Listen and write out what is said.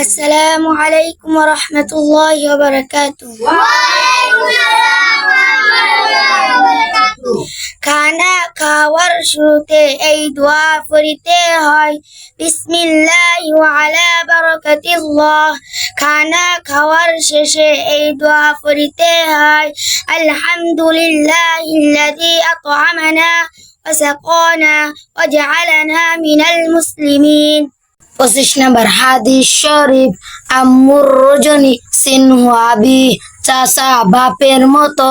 السلام عليكم ورحمة الله وبركاته وعليكم السلام ورحمة الله وبركاته كان كاور شروطي أيد وفرتي هاي بسم الله وعلى بركة الله كان كاور أي أيد وفرتي هاي الحمد لله الذي أطعمنا وسقانا وجعلنا من المسلمين পঁচিশ নাম্বার হাদিস শরীফ আম্মুর সিনহু আবি চাষা বাপের মতো